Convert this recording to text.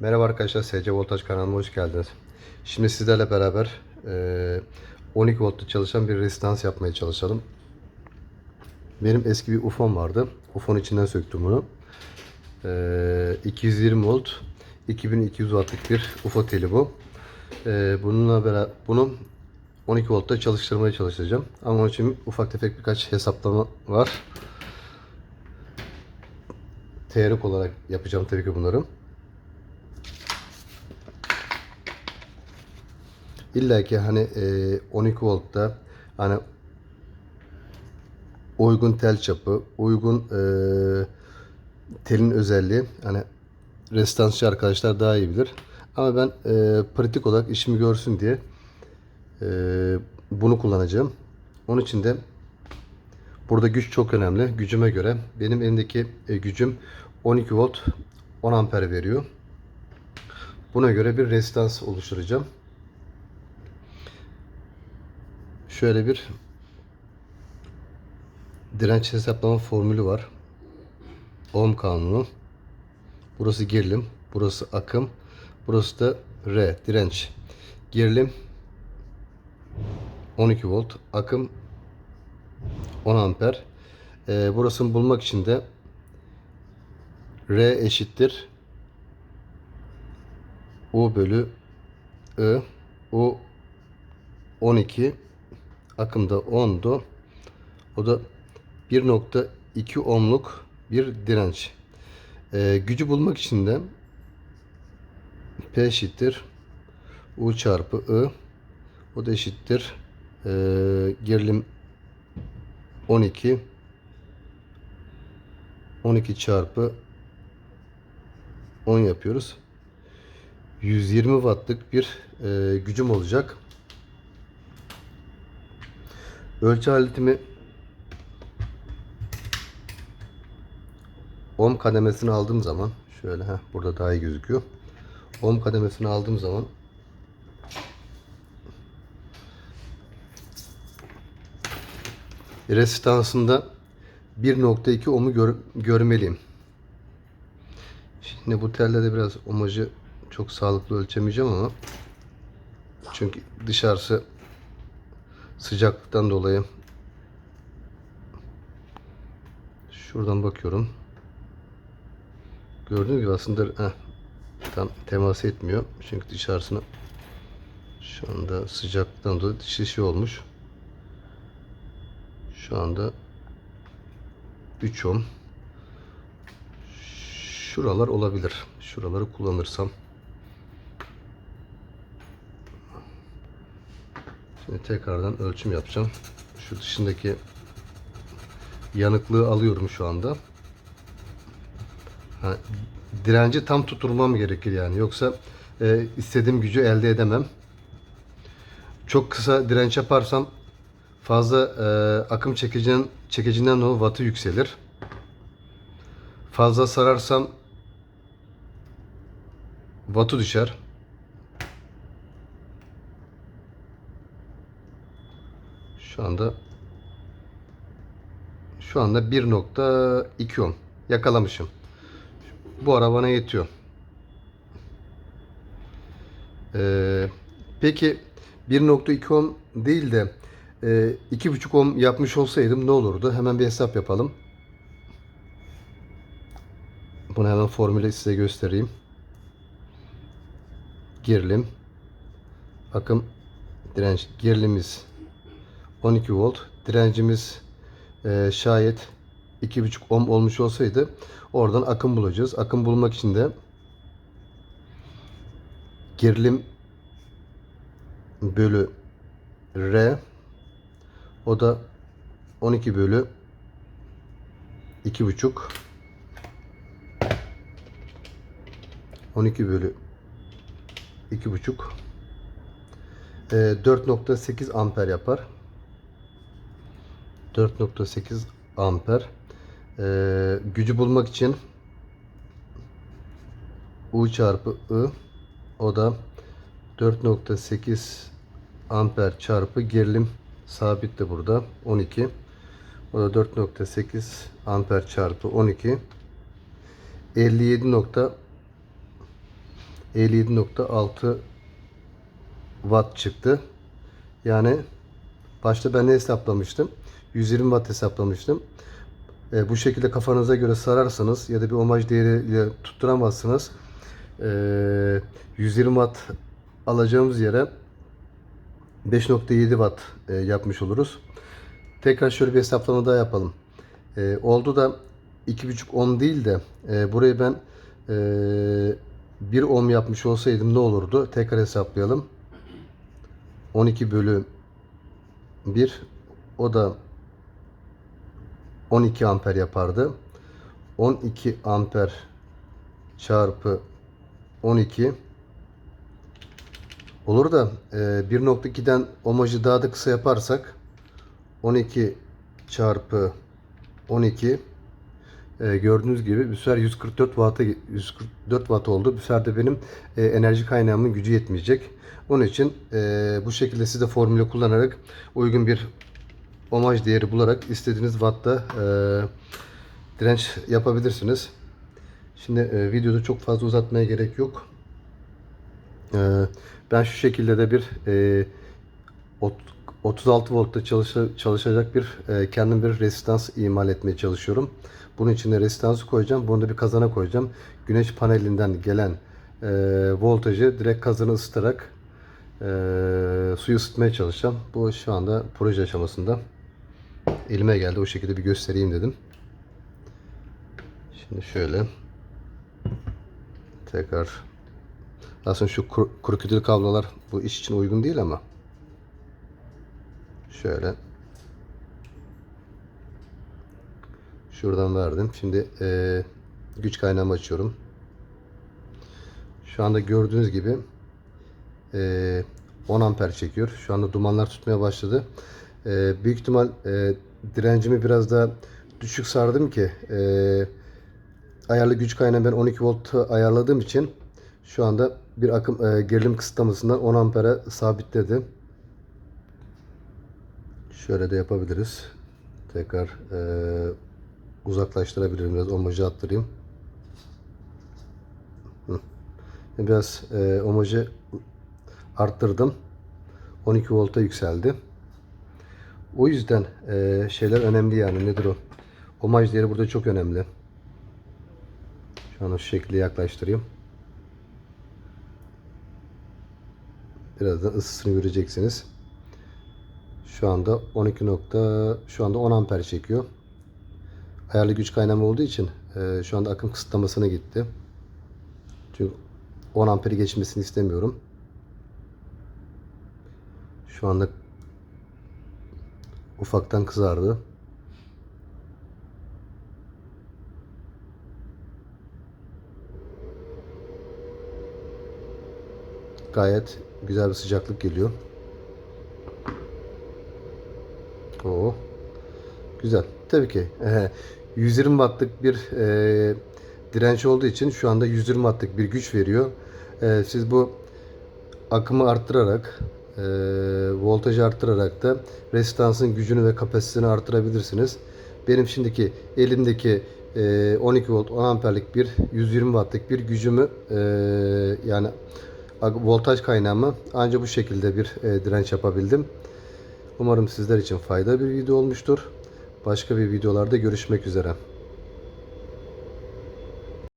Merhaba arkadaşlar, SC Voltaj kanalıma hoş geldiniz. Şimdi sizlerle beraber eee, 12 voltta çalışan bir rezistans yapmaya çalışalım. Benim eski bir UFO'm vardı. UFO'nun içinden söktüm bunu. Eee, 220 volt, 2200 wattlık bir UFO teli bu. Bununla beraber bunu 12 voltta çalıştırmaya çalışacağım. Ama onun için ufak tefek birkaç hesaplama var. Teorik olarak yapacağım tabii ki bunları. İlla ki hani e, 12 voltta hani uygun tel çapı, uygun e, telin özelliği hani rezistansçı arkadaşlar daha iyi bilir. Ama ben e, pratik olarak işimi görsün diye e, bunu kullanacağım. Onun için de burada güç çok önemli. Gücüme göre benim elimdeki e, gücüm 12 volt 10 amper veriyor. Buna göre bir rezistans oluşturacağım. Şöyle bir direnç hesaplama formülü var. Ohm kanunu. Burası gerilim, burası akım, burası da R direnç. Gerilim 12 volt, akım 10 amper. Ee, burasını bulmak için de R eşittir U bölü I. U 12 akımda 10'du. O da 1.2 ohmluk bir direnç. Ee, gücü bulmak için de P eşittir U çarpı I. O da eşittir ee, gerilim 12 12 çarpı 10 yapıyoruz. 120 wattlık bir e, gücüm olacak. Ölçü aletimi ohm kademesini aldığım zaman şöyle ha burada daha iyi gözüküyor. Ohm kademesini aldığım zaman resistansında 1.2 ohm'u gör, görmeliyim. Şimdi bu tellerde biraz omajı çok sağlıklı ölçemeyeceğim ama çünkü dışarısı sıcaklıktan dolayı şuradan bakıyorum. Gördüğünüz gibi aslında heh, tam temas etmiyor. Çünkü dışarısına şu anda sıcaklıktan dolayı dışı şey olmuş. Şu anda 3 ohm. Şuralar olabilir. Şuraları kullanırsam. Şimdi tekrardan ölçüm yapacağım. Şu dışındaki yanıklığı alıyorum şu anda. Ha, direnci tam tutturmam gerekir yani. Yoksa e, istediğim gücü elde edemem. Çok kısa direnç yaparsam fazla e, akım çekicinin çekicinden dolayı wattı yükselir. Fazla sararsam wattı düşer. Şu anda şu anda 1.2 ohm yakalamışım. Bu ara bana yetiyor. Ee, peki 1.2 ohm değil de e, 2.5 ohm yapmış olsaydım ne olurdu? Hemen bir hesap yapalım. Bunu hemen formülü size göstereyim. Gerilim, akım, direnç. Gerilimimiz 12 volt. Direncimiz e, şayet 2.5 ohm olmuş olsaydı oradan akım bulacağız. Akım bulmak için de gerilim bölü R o da 12 bölü 2.5 12 bölü 2.5 e, 4.8 amper yapar. 4.8 amper. Ee, gücü bulmak için U çarpı I o da 4.8 amper çarpı gerilim sabit de burada 12 o da 4.8 amper çarpı 12 57. 57.6 watt çıktı. Yani başta ben ne hesaplamıştım? 120 watt hesaplamıştım. E, bu şekilde kafanıza göre sararsanız ya da bir omaj değeriyle tutturamazsınız. E, 120 watt alacağımız yere 5.7 watt e, yapmış oluruz. Tekrar şöyle bir hesaplama daha yapalım. E, oldu da 2.5 ohm değil de e, burayı ben e, 1 ohm yapmış olsaydım ne olurdu? Tekrar hesaplayalım. 12 bölü 1 o da 12 amper yapardı. 12 amper çarpı 12 olur da e, 1.2'den omajı daha da kısa yaparsak 12 çarpı 12 e, gördüğünüz gibi bu sefer 144 watt'a 144 watt oldu. Bu sefer de benim e, enerji kaynağımın gücü yetmeyecek. Onun için e, bu şekilde siz de formülü kullanarak uygun bir omaj değeri bularak istediğiniz wattta e, direnç yapabilirsiniz. Şimdi e, videoda çok fazla uzatmaya gerek yok. E, ben şu şekilde de bir e, ot- 36 voltta çalışa- çalışacak bir e, kendim bir resistans imal etmeye çalışıyorum. Bunun içine resistansı koyacağım. Bunu da bir kazana koyacağım. Güneş panelinden gelen e, voltajı direkt kazanı ısıtarak e, suyu ısıtmaya çalışacağım. Bu şu anda proje aşamasında. Elime geldi. O şekilde bir göstereyim dedim. Şimdi şöyle tekrar aslında şu kur, kuru kütül kablolar bu iş için uygun değil ama şöyle şuradan verdim. Şimdi e, güç kaynağımı açıyorum. Şu anda gördüğünüz gibi e, 10 amper çekiyor. Şu anda dumanlar tutmaya başladı. E, büyük ihtimal e, direncimi biraz daha düşük sardım ki e, ayarlı güç kaynağı ben 12 volt ayarladığım için şu anda bir akım e, gerilim kısıtlamasından 10 ampere sabitledi. Şöyle de yapabiliriz. Tekrar e, uzaklaştırabilirim biraz omajı attırayım. Hı. Biraz e, omajı arttırdım. 12 volta yükseldi. O yüzden e, şeyler önemli yani nedir o? Omaj değeri burada çok önemli. Şu an o şekilde yaklaştırayım. Birazdan ısısını göreceksiniz. Şu anda 12 nokta şu anda 10 amper çekiyor. Ayarlı güç kaynağı olduğu için e, şu anda akım kısıtlamasına gitti. Çünkü 10 amperi geçmesini istemiyorum. Şu anda ufaktan kızardı. Gayet güzel bir sıcaklık geliyor. Oo. Güzel. Tabii ki e, 120 wattlık bir e, direnç olduğu için şu anda 120 wattlık bir güç veriyor. E, siz bu akımı arttırarak e, voltajı arttırarak da resistansın gücünü ve kapasitesini arttırabilirsiniz. Benim şimdiki elimdeki e, 12 volt 10 amperlik bir 120 wattlık bir gücümü e, yani voltaj kaynağımı ancak bu şekilde bir e, direnç yapabildim. Umarım sizler için fayda bir video olmuştur. Başka bir videolarda görüşmek üzere.